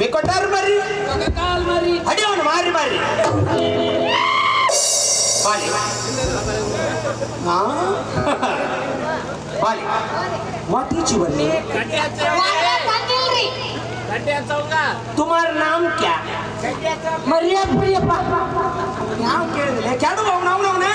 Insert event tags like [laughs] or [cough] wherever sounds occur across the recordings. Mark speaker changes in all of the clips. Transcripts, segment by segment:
Speaker 1: ಬಿಕೊಟ್ಟಾರು ಬರ್ರಿ
Speaker 2: ಕಾಲ್ ಮರಿ
Speaker 1: ಹಡಿಯವನು ಮಾರಿ ಮಾರಿ ಬಾಲಿ ಹಾ ಬಾಲಿ ವಾಟ್ ಈಸ್ ಯುವರ್ ನೇಮ್
Speaker 3: ವಾರ ತಂದಿಲ್ರಿ
Speaker 2: ಗಡ್ಡೆ ಹಚ್ಚವಂಗ
Speaker 1: ತುಮಾರ ನಾಮ್ ಕ್ಯಾ
Speaker 2: ಮರ್ಯಾದ ಪ್ರಿಯಪ್ಪ
Speaker 1: ಯಾವ ಕೇಳಿದ್ರೆ ಕೆಡು ಅವನ ಅವನವನೇ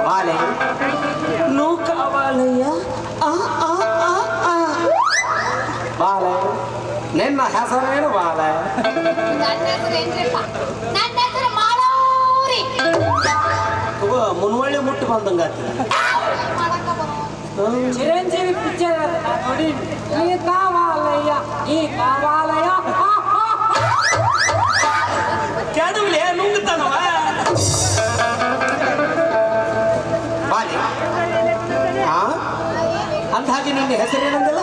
Speaker 1: ಬಾಲೆ. ನನ್ನ
Speaker 3: ಹೆಸರು ಏನ್ರಿಪ್ಪ ನನ್ನ ಹೆಸರು
Speaker 1: ತಗೋ ಮುನ್ವಳ್ಳಿ ಮುಟ್ಟು ಬಂದಂಗಾತಿ
Speaker 3: ಮಾಡಕ್ಕ ಬರೋ
Speaker 2: ಚಿರಂಜೀವಿ ಪಿಕ್ಚರ್ ನೋಡಿ ಈ
Speaker 1: ನಿನ್ನ ಹೆಸರೇನಂದಿಲ್ಲ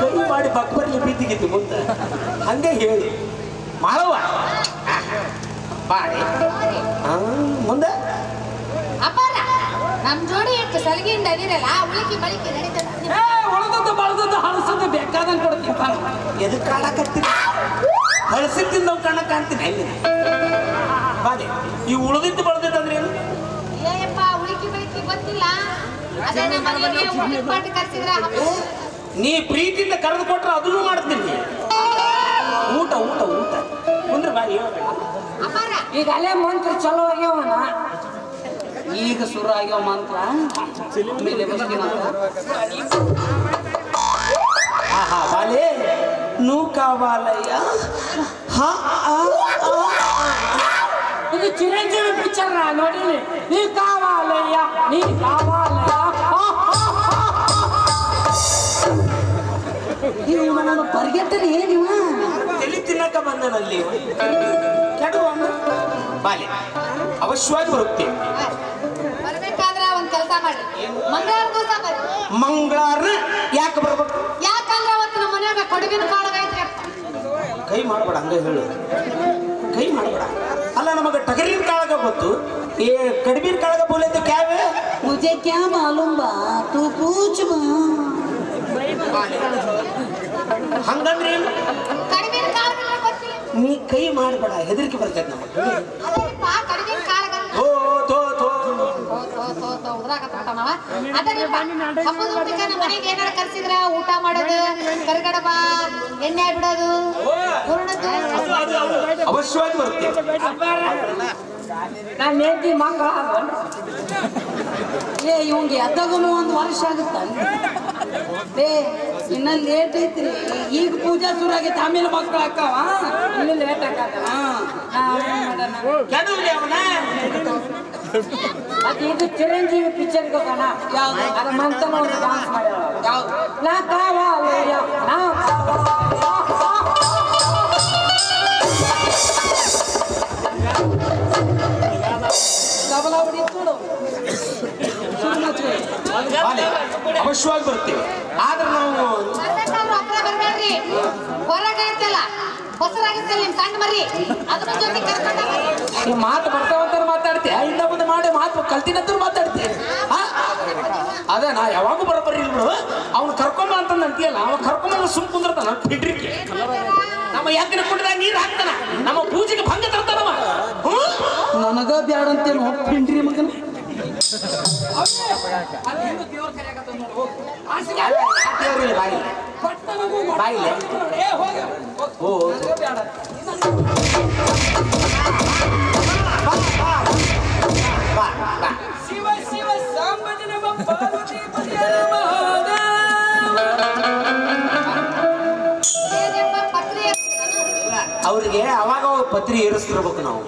Speaker 1: ಕೈ ಮಾಡಿ ಬಕ್ಬರ್ಲಿ ಬಿದ್ದಿಗಿತ್ತು ಮುಂದೆ. ಹಂಗೆ ಹೇಳಿ. ಬಾಳೆ ಆ, ಮುಂದೆ?
Speaker 3: ಅಪ್ಪಾರ ನಮ್ ಜೋಡಿ ಇಟ್ಟು ಸಲಗಿಂದ ಅದಿರಲ್ಲ ಉಳಿಕಿ ಬಳಿಕೆ ನಡೀತದ.
Speaker 2: ಉಳ್ದದ್ದು ಬಳದದ್ದು ಹಳಸದ್ದು ಬೇಕಾದಂಗೆ ಕೊಡ್ತೀನಿ ತಾನು.
Speaker 1: ಎದಕ್ಕೆ ಕಾಣಕತ್ತೀನಿ ಹಳಸಿದ್ದಿಂದ ನಾವು ಕಣ್ಣ ಕಾಣ್ತೀನಿ. ಬಾಡಿ. ಈ ಉಳಿದಿದ್ದು ಬಳದಿದ್ದು ಅಂದ್ರೆ ಏನು?
Speaker 3: ಗೊತ್ತಿಲ್ಲ. ಅದೇ ನಮ್ಮ ಮನೆಯಲ್ಲಿ ಊಟದ ಪಾಠ ಕರ್ಸಿದ್ರ.
Speaker 1: ನೀ ಪ್ರೀತಿಯಿಂದ ಕರೆದು ಕೊಟ್ರೆ ಅದನ್ನು ಮಾಡ್ತೀನಿ ಊಟ ಊಟ ಊಟ. ಕುಂದ್ರೆ ಬಾರಿ
Speaker 2: ಈಗ ಅಲ್ಲೇ ಮಂತ್ರ ಚಲೋ ಆಗ್ಯಾವ ಈಗ ಶುರು ಆಗ್ಯಾವ ಮಂತ್ರ.
Speaker 1: ಆಹಾ ಬಾಲೆ. ನೂ ಕಾವಾಲಯ್ಯ ಹಾ ಆ, ಆ, చిరంజీవి
Speaker 2: పిక్చర్ ಚಿರಂಜೀವಿ ಪಿಕ್ಚರ್ నీ ನೀ ಕಾವಾಲಯ್ಯ ನೀ ಕಾವಾಲಯ್ಯ. ಹಾ, ಹಾ, ಹಾ,
Speaker 4: ಇವ ನನ್ನ ಪರಿಗೆಟ್ಟನೆ ಏನಿವ
Speaker 1: ತಲೆ ತಿನ್ನಕ ಬಂದನಲ್ಲಿ ಕೆಡುವ? ಬಾಲೆ. ಅವಶ್ಯವಾಗಿ ಬರುತ್ತೆ.
Speaker 3: ಬರ್ಬೇಕಾದ್ರ ಒಂದ್ ಕೆಲಸ ಮಾಡಿ ಮಂಗಳವಾರ ದಿವಸ ಬರ್ರಿ.
Speaker 1: ಮಂಗಳವಾರ ಯಾಕೆ ಬರ್ಬೇಕು?
Speaker 3: ಯಾಕಂದ್ರೆ ಅವತ್ತು ನಮ್ಮ ಮನ್ಯಾಗ ಕೊಡಗಿನ
Speaker 1: ಕೈ ಮಾಡಬೇಡ ಹಂಗೆ ಹೇಳು. ಕೈ ಮಾಡಬೇಡ. ಅಲ್ಲ ನಮಗೆ ಟಗರಿನ ಕಾಳಗ ಗೊತ್ತು ಏ ಕಡಿಮಿನ ಕಾಳಗ ಬೋಲೆ ಕ್ಯಾವೆ
Speaker 4: मुझे क्या मालूम बा तू पूछ बा
Speaker 1: ಹಂಗಂದ್ರೆ ಏನು
Speaker 3: ಕಡಿಮಿನ ಕಾಳಗ ಗೊತ್ತಿಲ್ಲ
Speaker 1: ನೀ ಕೈ ಮಾಡಬೇಡ ಹೆದರಿಕೆ ಬರ್ತೈತೆ ನಮಗೆ
Speaker 3: ಅದೇಪ್ಪ ಕಡಿಮಿನ ಕಾಳಗ ಮನೆಗೆ ಏನಾರ ಕರ್ಸಿದ್ರ ಊಟ ಮಾಡೋದು ಕರ್ಗಡಬ ಎಣ್ಣೆ ಬಿಡೋದು ಹೂರಣದ್ದು.
Speaker 1: ಅವಶ್ಯವಾಗಿ ಬರುತ್ತೆ.
Speaker 2: ನಾನು ಹೆಂಡತಿ
Speaker 4: ಏ ಇವಂಗೆ ಎದ್ದಾಗನು ಒಂದು ವರ್ಷ ಆಗುತ್ತೆ? ಏ ಇನ್ನ ಲೇಟ್ ಐತ್ರಿ. ಈಗ ಪೂಜಾ ಶುರು ಆಗೈತೆ ಆಮೇಲೆ ಮಕ್ಳು ಹಾಕಾವ
Speaker 2: ಇನ್ನೂ ಲೇಟ್ ಆಗತ್ತ
Speaker 1: ಕೆಡವ್ಲಿ ಅವನ?
Speaker 2: ಅದು ಇದು ಚಿರಂಜೀವಿ ಪಿಕ್ಚರ್ ಹೋಗೋಣ.
Speaker 4: ಯಾವ್ದು?
Speaker 2: ಅದು ಮಂತ್ರ ನೋಡಿ ಡಾನ್ಸ್ ಮಾಡ್ಯಾಳ
Speaker 4: ಯಾವ್ದು?
Speaker 2: ನಾ ಕಾವಾಲಯ್ಯ ನಾ
Speaker 4: ಡಬಲ ಹೊಡಿತು ನೋಡು. ಸುಮ್ಮನೆ ಹಚ್ಕೊಳ್ಳಿ.
Speaker 1: ಬಾಲೆ. ಅವಶ್ಯವಾಗಿ ಬರ್ತೀವಿ. ಆದ್ರೆ ನಾವು ಮಾತು ಬರ್ತಾವಂತ ಮಾತಾಡ್ತೀಯ ಇಂದ ಮುಂದೆ ಮಾಡಿ ಮಾತು ಕಲ್ತಿನಂತ ಮಾತಾಡ್ತೀಯ ಆ? ಅದ ನಾ ಯಾವಾಗೂ ಬರೋಬ್ಬರಿ ಇಲ್ಲ ಬಿಡು. ಅವ್ನು ಕರ್ಕೊಂಬ ಅಂತಂದು ಅಂತೀಯಲ್ಲ ಅವ ಕರ್ಕೊಂಬ ಸುಮ್ ಕುಂದಿರ್ತಾನ ಬಿಡ್ರಿಕೆ ನಮ್ಮ ಯಾಕಿನ ಕುಂಡಿದಾಗ ನೀರು ಹಾಕ್ತಾನ? ನಮ್ಮ ಪೂಜೆಗೆ ಭಂಗ ತರ್ತಾನವ. ಹ್ಞೂ
Speaker 4: ನನಗ ಬ್ಯಾಡ ಅಂತೇನು ಪಿಂಡ್ರಿ ಮಗನ.
Speaker 1: ಬಾಯಿಲೆ ಓ? ಅವ್ರಿಗೆ ಅವಾಗ ಪತ್ರಿ ಏರಿಸ್ತಿರ್ಬೇಕು ನಾವು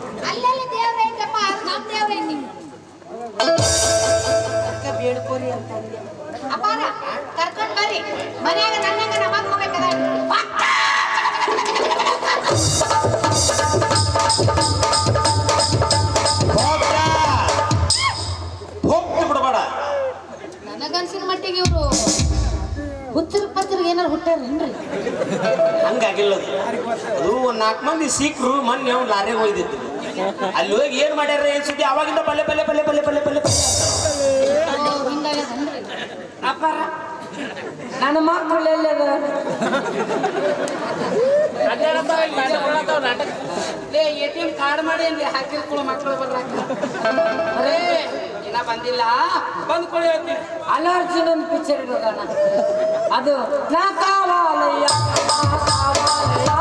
Speaker 4: ಅಂತಂದೆ
Speaker 3: ಅಪ್ಪಾರ ಕರ್ಕೊಂಡು ಬರ್ರಿ ಮಟ್ಟಿಗೆ ಇವರು ಹುತ್ತಿರ
Speaker 1: ಪತ್ತಿರ ಏನಾರು
Speaker 4: ಹುಟ್ಟಾರೇನ್ರಿ
Speaker 1: ಹಂಗಾಗಿಲ್ಲ ಅದು ನಾಲ್ಕು ಮಂದಿ ಸಿಕ್ಕರು ಮೊನ್ನೆ ಅವ್ನು ಲಾರಿ ಹೋಯ್ದಿತ್ತು. ಅಲ್ಲಿ ಹೋಗಿ ಏನು ಮಾಡ್ಯಾರ ಏನು ಸುದ್ದಿ? ಅವಾಗಿಂದ ಪಲ್ಲೆ ಪಲ್ಲೆ ಪಲ್ಲೆ ಪಲ್ಲೆ ಪಲ್ಲೆ
Speaker 3: ಪಲ್ಲೆ
Speaker 2: ಅಪ್ಪಾರ ನನ್ನ ಮಕ್ಕಳು ಎಲ್ಲದ ಎ ಟಿ ಎಂ ಕಾರ್ಡ್ ಮಾಡಿ ಇಲ್ಲಿ ಹಾಕಿರ್ಕೊಳ್ಳೋ ಮಕ್ಕಳು ಬರ್ಲಾಕ. ಅರೇ ಇನ್ನ ಬಂದಿಲ್ಲ? ಬಂದ್ಕೊಳ್ಳಿ ಹೇಳ್ತೀನಿ ಅನಾರ್ಜುನನ್ ಪಿಕ್ಚರ್ ಇರೋದಣ್ಣ ಅದು ನಾ ಕಾವಾಲಯ್ಯ ಕಾವಾಲಯ್ಯ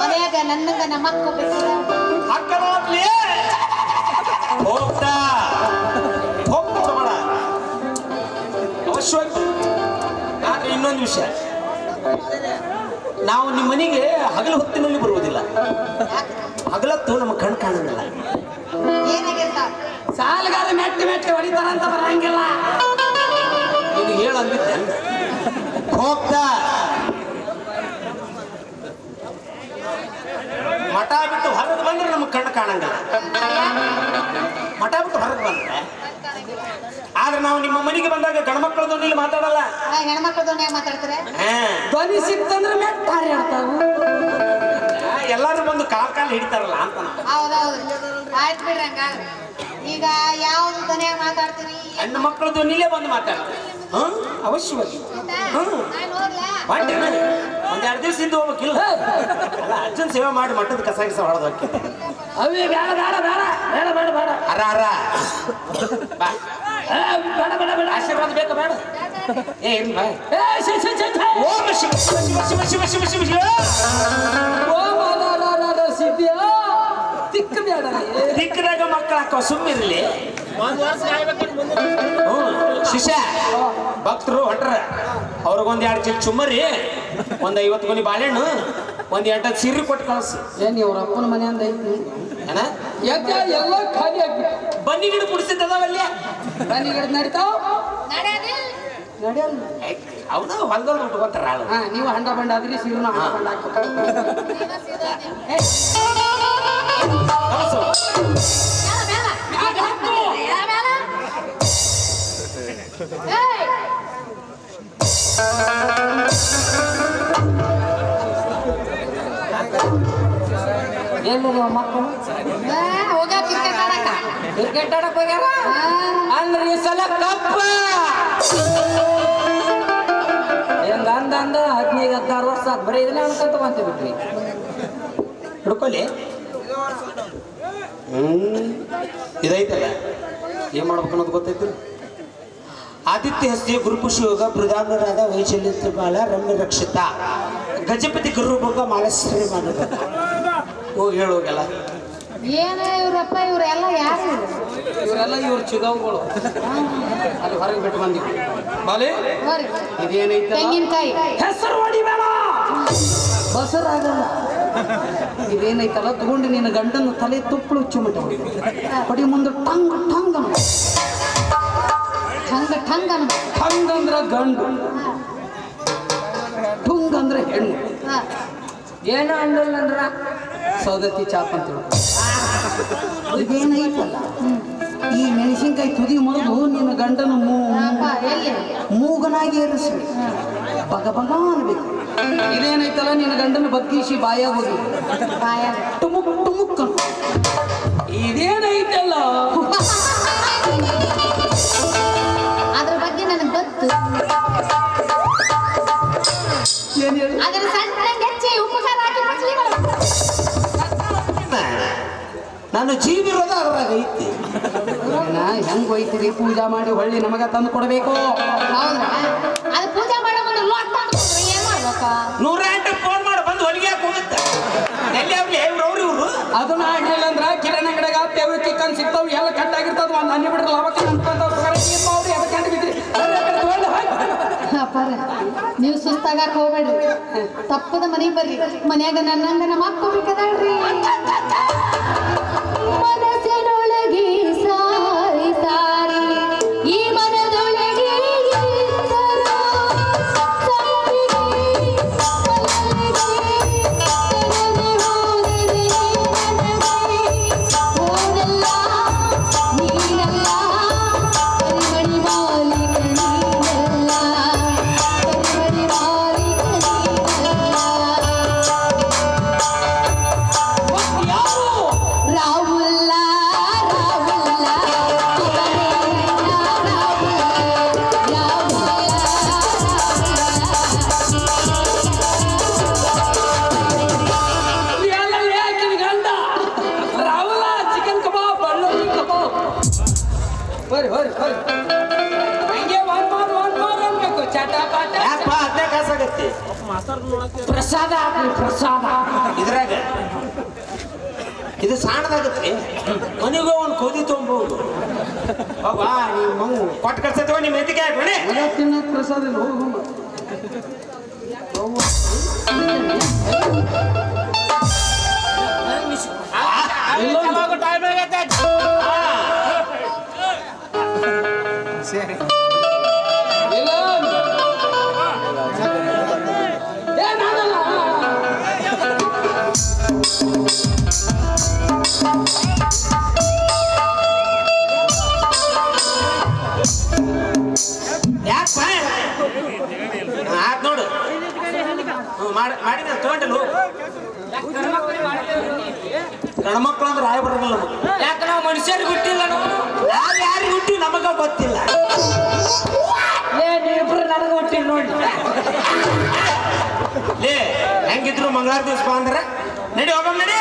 Speaker 3: ಮನ್ಯಾಗ ನನ್ನಂಗ ನಮ್ಮ ಅಕ್ಕ ಬೇಕಿಲ್ಲ
Speaker 1: ಹೋಗ್ತಾ? ಹೋಗ್ತಾ ಅವಶ್ಯವಾಗಿ. ಆದ್ರೆ ಇನ್ನೊಂದು ವಿಷಯ. ನಾವು ನಿಮ್ಮ ಮನೆಗೆ ಹಗಲು ಹೊತ್ತಿನಲ್ಲಿ ಬರುವುದಿಲ್ಲ. ಹಗಲತ್ತು ನಮ್ಮ ಕಣ್
Speaker 3: ಕಾಣಲ್ಲ
Speaker 4: ಸಾಲುಗಾರ ಮೆಟ್ಟಿ ಮೆಟ್ಟಿ ಹೊಡಿತಾರಂತ ಬರಂಗಿಲ್ಲ.
Speaker 1: ಇದು ಹೇಳು ಅಂದಿದ್ದೆ ಹೋಗ್ತಾ? ಮಠ ಬಿಟ್ಟು ಹೊರಗೆ ಬಂದ್ರೆ ನಮಗೆ ಕಣ್ಣು ಕಾಣಂಗಿಲ್ಲ. ಮಠ ಬಿಟ್ಟು ಹೊರಗೆ ಬಂದ್ರೆ? ಆದ್ರೆ ನಾವು ನಿಮ್ಮ ಮನೆಗೆ ಬಂದಾಗ ಗಣಮಕ್ಕಳ ಇಲ್ಲಿ ಮಾತಾಡಲ್ಲ.
Speaker 3: ಹೆಣ್ಮಕ್ಳ ದೋಣಿಯಾಗ ಮಾತಾಡ್ತಾರೆ?
Speaker 4: ಧ್ವನಿ ಸಿಕ್ತಂದ್ರೆ ಭಾರಿ ಹಾರ್ಯಾಡ್ತಾವು
Speaker 1: ಎಲ್ಲಾರು ಬಂದು ಕಾಲ್ ಕಾಲ್ ಹಿಡಿತಾರಲ್ಲ ಅಂತ
Speaker 3: ಹೌದು ಆಯ್ತು ಬಿಡ್ರಿ ಈಗ ಯಾವ ಮಾತಾಡ್ತೀರಿ
Speaker 1: ಹೆಣ್ಣು ಮಕ್ಕಳು ಧ್ವನಿಲೇ ಬಂದು ಮಾತಾಡ್ತಾರೆ ಹಾ? ಅವಶ್ಯವಾಗಿ.
Speaker 3: ನಾನು ಹೋಗ್ಲಾ?
Speaker 1: ಒಂದ್ ಎರಡು ದಿವಸ ಹಿಂದೆ ಹೋಗ್ಬೇಕಿಲ್ಲ. ಅಜ್ಜನ್ ಸೇವೆ ಮಾಡಿ ಮಟ್ಟದ ಕಸ ಗಿಸ
Speaker 4: ಹೊಡೆದಕ್ಕೆ ಬೇಡ
Speaker 1: ಅರ ಅರ. ಆಶೀರ್ವಾದ ಬೇಕಾ ಬೇಡ? ಏ ಇಲ್ಲ ಬಾ.
Speaker 4: ಏ,
Speaker 1: ಶಿವ ಶಿವ ಶಿವ ಶಿವ ಶಿವ ಶಿವ.
Speaker 4: ಓ ಸಿದ್ಯ ತಿಕ್ಕ ಬೇಡ
Speaker 1: ದಿಕ್ಕದಾಗ ಮಕ್ಕಳ ಹಾಕೋ ಸುಮ್ಮಿರ್ಲಿ ಹ್ಞೂ ಶಿಷ್ಯ ಭಕ್ತರು ಹೊಟ್ರ. ಅವ್ರಿಗೊಂದ್ ಎರಡು ಚೀಲ ಚುಮ್ಮರಿ ಒಂದ್ ಐವತ್ತು ಗೊನಿ ಬಾಳೆಹಣ್ಣು ಒಂದ್ ಎಂಟು ಸೀರೆ ಕೊಟ್ಟು ಕಳಿಸಿ.
Speaker 4: ಏನು ಇವ್ರ ಅಪ್ಪನ ಮನೆ ಅಂದ ಐತಿ
Speaker 1: ಏನ?
Speaker 4: ಯಾಕೆ ಎಲ್ಲ ಖಾಲಿ ಆಗ್ಬಿಟ್ಟು?
Speaker 1: ಬನ್ನಿ ಗಿಡ ಕುಡಿಸಿದ್ದವಲ್ಲ
Speaker 4: ಬನ್ನಿ ಗಿಡ ನಡೀತಾವ? ನಡೆಯಲ್ಲ
Speaker 1: ಅವನು ಹೊಲದಲ್ಲಿ ಉಟ್ಕೊಂತಾರ ಆಳು
Speaker 4: ಹಾ ನೀವು ಹಂಡ ಬಂಡ ಆದ್ರಿ ಸೀರುನು ಹಂಡ ಬಂಡ.
Speaker 2: ಎಲ್ಲದ ಮಕ್ಕಳು
Speaker 3: ಹೋಗ ಕ್ರಿಕೆಟ್ ಆಡಕ
Speaker 2: ಕ್ರಿಕೆಟ್ ಆಡಕ್ ಹೋಗ್ಯಾರ? ಅಂದ್ರೆ ಈ ಸಲ ಕಪ್ಪ. ಹೆಂಗ ಅಂದ ಅಂದ? ಹದಿನೈದು, ಹದಿನಾರು ವರ್ಷ ಆದ್ ಬರೀ ಇದನ್ನ ಅನ್ಕೊಂತ ಬಂತ ಬಿಟ್ರಿ
Speaker 1: ಹುಡ್ಕೊಲಿ ಹ್ಮ್. ಇದೈತಲ್ಲ. ಏನ್ ಮಾಡ್ಬೇಕು ಅನ್ನೋದು ಗೊತ್ತೈತಿ ಆದಿತ್ಯ ಹಸ್ತಿ ಗುರುಪುಷಿ ಯೋಗ ಬೃದಾಂಗರಾದ ವೈಶಲ್ಯ ಬಾಳ ರಮ್ಯ ರಕ್ಷಿತ. ಗಜಪತಿ ಗುರುಭೋಗ ಮಾಲಶ್ರೀ ಮಾಡಿದ ಹೋಗಿ ಹೇಳೋಗಲ್ಲ
Speaker 3: ಏನ ಇವ್ರಪ್ಪ, ಇವ್ರೆಲ್ಲ ಯಾರು?
Speaker 4: ಇವರೆಲ್ಲ ಇವ್ರ ಚಿಗವುಗಳು. ಅದು ಹೊರಗೆ ಬಿಟ್ಟು ಬಂದಿವಿ ಬಾಲಿ? ಇದೇನೈತೆ
Speaker 3: ತೆಂಗಿನಕಾಯಿ.
Speaker 4: ಹೆಸರು ಹೊಡಿಬೇಡ ಬಸರಾಗಲ್ಲ ಇದೇನೈತಲ್ಲ? ತಗೊಂಡು ನಿನ್ನ ಗಂಡನ ತಲೆ ತುಪ್ಪಳು ಚುಮಟ ಹೊಡಿ ಮುಂದೆ ಟಂಗ್ ಟಂಗ್
Speaker 3: ಟಂಗ್ ಟಂಗ್.
Speaker 4: ಟಂಗ್ ಅಂದ್ರ ಗಂಡು. ಟುಂಗ್ ಅಂದ್ರೆ ಹೆಣ್ಣು.
Speaker 2: ಏನ ಅಂದ್ರ?
Speaker 4: ಸೌದತ್ತಿ ಚಾಪ್ ಅಂತ. ಇದೇನೈತಲ್ಲ ಈ ಮೆಣಸಿನ್ಕಾಯಿ ತುದಿ ಮುರಿದು ನಿನ್ನ ಗಂಡನ ಮೂಗನಾಗಿ ಏರಿಸ್ಬೇಕು. ಬಗ ಬಗ ಅನ್ಬೇಕು. ಇದೇನೈತಲ್ಲ ನಿನ್ನ ಗಂಡನ ಬಗ್ಗಿಸಿ ಬಾಯಾಗ ಹೋಗಿ. ಟುಮುಕ್ ಟುಮುಕ್ ಇದೇನೈತಲ್ಲ? [laughs]
Speaker 1: ನಾನು ಜೀವಿರೋದ ಅದ್ರಾಗ ಐತಿ
Speaker 4: ಹೆಂಗ್ ಒಯ್ತೀರಿ ಪೂಜಾ ಮಾಡಿ ಹೊಳ್ಳಿ ನಮಗ ತಂದು ಕೊಡಬೇಕು.
Speaker 3: ನೀವ್ ಅದು ಪೂಜೆ ಮಾಡೋ ಮುಂದೆ ಲೋಟ ಹಾಕ್ಬಿಟ್ರೆ ಏನ್ ಮಾಡ್ಬೇಕಾ?
Speaker 1: ನೂರ ಎಂಟು ಫೋನ್ ಮಾಡಿ ಬಂದು ಹೊಲಿಗೆ ಹಾಕಿ ಹೋಗುತ್ತೆ ಎಲ್ಲಿ ಅವ್ಲಿ ಇವ್ರು ಅವ್ರು ಇವರು?
Speaker 4: ಅದನ್ನ ಆಗ್ಲಿಲ್ಲ ಅಂದ್ರ ಕಿರಾಣಿ ಅಂಗಡಿಯಾಗ ತೇವ ಚಿಕನ್ ಸಿಗ್ತಾವ ಎಲ್ಲ ಕಟ್ಟಾಗಿರ್ತಾವ ಒಂದ್ ಹನಿ ಬಿಡ್ರಲ್ಲ ಅವಕ್ಕೆ ಅನ್ಕೊಂತ ಅದಕ್ಕೆ ಕಂಡು ಬಿದ್ರಿ
Speaker 3: ಅಪ್ಪಾರ ನೀವು ಸುಸ್ತಾಗಕ್ ಹೋಗ್ಬೇಡ್ರಿ. ತಪ್ಪದ ಮನೆಗೆ ಬರ್ರಿ. ಮನ್ಯಾಗ ನನ್ನಂಗ ನಮ್ಮ ಅಕ್ಕ ಮನಸ್ಸಿನೊಳಗೆ
Speaker 1: ಕಾಸಾಗತ್ತಿ
Speaker 2: ಪ್ರಸಾದ ಪ್ರಸಾದ
Speaker 1: ಇದ್ರಾಗ ಇದು ಸಾಣದಾಗತ್ತೆ ಮನೆಗೆ ಒಂದು ಕೋದಿ ತೊಗೊಂಬೋದು ಅವಾ ನಿಮ್ಮ ಕೊಟ್ಟು ಕಳ್ಸತ್ತವ ನಿಮ್ಮ ಎತ್ತಿಗೆ ಹಾಕ್ಬೇಡಿ
Speaker 4: ತಿನ್ನಕ್ ಪ್ರಸಾದ
Speaker 2: ಟೈಮ್ ಆಗೈತೆ
Speaker 1: ಮಾಡಿದ ತಗೊಂಡಿಲ್ಲ ಹೋಗು ಗಂಡ್ಮಕ್ಳು ಅಂದ್ರೆ ರಾಯ ಬರೋದಿಲ್ಲ ಯಾಕಂದ್ರೆ
Speaker 2: ಯಾಕೆ ನಾವು ಮನುಷ್ಯರಿಗೆ ಹುಟ್ಟಿಲ್ಲ ನಾವು?
Speaker 1: ಯಾರಿಗೆ ಹುಟ್ಟಿ ನಮಗ ಗೊತ್ತಿಲ್ಲ.
Speaker 2: ಏ ನೀವಿಬ್ರು ನನಗೆ ಹುಟ್ಟಿಲ್ಲ ನೋಡಿ.
Speaker 1: ಲೇ ಹೆಂಗಿದ್ರು ಮಂಗಳಾರ ದಿವಸ ಅಂದ್ರೆ ನಡಿ ಹೋಗಮ್ ನಡಿ.